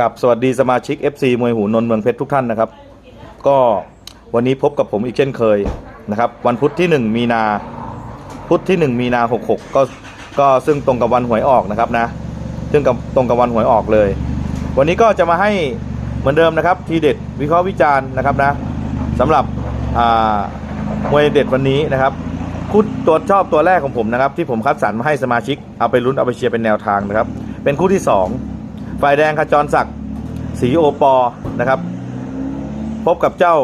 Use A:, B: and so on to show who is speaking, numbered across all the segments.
A: กับสวัสดีสมาชิก FC มวยหูนนเมืองเพชรทุกท่านนะครับ ก็วันนี้พบกับผมอีกเช่นเคยนะครับ วันพุธที่ 1 มีนาพุธที่ 1 มีนา66ก็ก็ซึ่งตรงกับวันหวยออกนะครับนะ ซึ่งกับตรงกับวันหวยออกเลย วันนี้ก็จะมาให้เหมือนเดิมนะครับ ทีเด็ดวิเคราะห์วิจารณ์นะครับนะสำหรับมวยเด็ดวันนี้นะครับคู่ตัวชอบตัวแรกของผมนะครับ ที่ผมคัดสรรมาให้สมาชิกเอาไปลุ้นเอาไปเชียร์เป็นแนวทางนะครับ เป็นคู่ที่สองฝ่ายแดงขจรศักดิ์ สีโอปอนะครับ พบกับเจ้า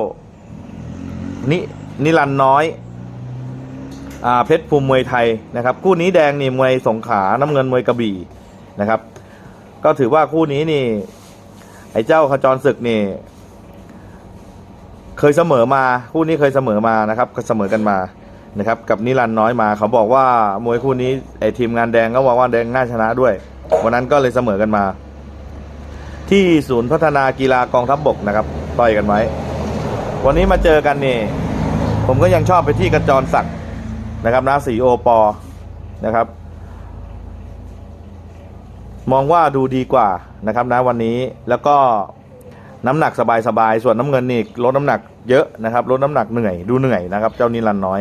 A: นินิรันน้อยอาเพชรภูมิมวยไทยนะครับ คู่นี้แดงนี่มวยสงขาน้ำเงินมวยกระบี่นะครับ ก็ถือว่าคู่นี้นี่ ไอ้เจ้าขจรศึกนี่ เคยเสมอมา คู่นี้เคยเสมอมานะครับก็เสมอกันมานะครับกับนิรันน้อยมาเขาบอกว่ามวยคู่นี้ไอ้ทีมงานแดงก็บอกว่าแดงน่าชนะด้วยวันนั้นก็เลยเสมอกันมา ที่ศูนย์พัฒนากีฬากองทัพบบกนะครับต่อยกันไว้ วันนี้มาเจอกันนี่ผมก็ยังชอบไปที่กระจรศักดิ์นะครับนะสีโอปอนะครับ มองว่าดูดีกว่านะครับนะวันนี้แล้วก็น้ำหนักสบายๆส่วนน้ำเงินนี่ลดน้ำหนักเยอะนะครับลดน้ำหนักเหนื่อยดูเหนื่อยนะครับ เจ้านิรันน้อย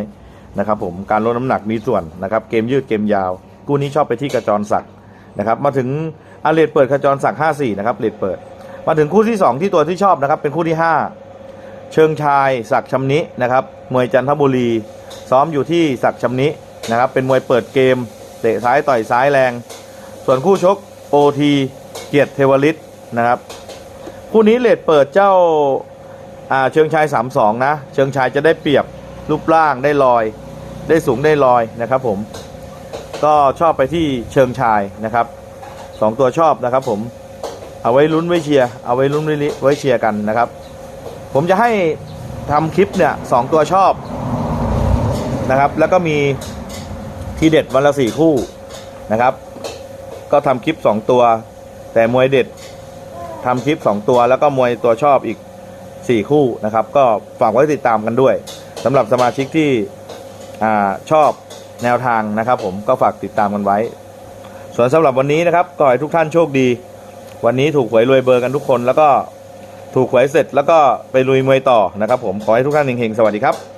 A: นะครับผมการลดน้ำหนักมีส่วนนะครับ เกมยืดเกมยาว กู้นี้ชอบไปที่กระจรศักดิ์นะครับ มาถึง อาเลดเปิดกระจรศักดิ์54นะครับเลดเปิด มาถึงคู่ที่2ที่ตัวที่ชอบนะครับเป็นคู่ที่5เชิงชายศักดิ์ชำนินะครับมวยจันทบุรี ซ้อมอยู่ที่ศักดิ์ชำนินะครับเป็นมวยเปิดเกม เตะซ้ายต่อยซ้ายแรง ส่วนคู่ชกโอทีเกียรติเทวฤทธิ์นะครับคู่นี้เลดเปิดเจ้าอ่าเชิงชาย 3-2 นะ เชิงชายจะได้เปรียบรูปร่างได้ลอย ได้สูงได้ลอยนะครับผม ก็ชอบไปที่เชิงชายนะครับ สองตัวชอบนะครับ ผมเอาไว้ลุ้นไว้เชียร์เอาไว้ลุ้นไว้ลิไว้เชียร์กันนะครับ ผมจะให้ทำคลิปเนี่ยสองตัวชอบนะครับ แล้วก็มีทีเด็ดวันละสี่คู่นะครับ ก็ทำคลิป2ตัว แต่มวยเด็ดทำคลิป2ตัว แล้วก็มวยตัวชอบอีก4คู่นะครับ ก็ฝากไว้ติดตามกันด้วยสำหรับสมาชิกที่อชอบแนวทางนะครับ ผมก็ฝากติดตามกันไว้ ส่วนสำหรับวันนี้นะครับก็ให้ทุกท่านโชคดี วันนี้ถูกหวยรวยเบอร์กันทุกคน แล้วก็ถูกหวยเสร็จแล้วก็ไปลุยมวยต่อนะครับ ผมขอให้ทุกท่านเฮงๆสวัสดีครับ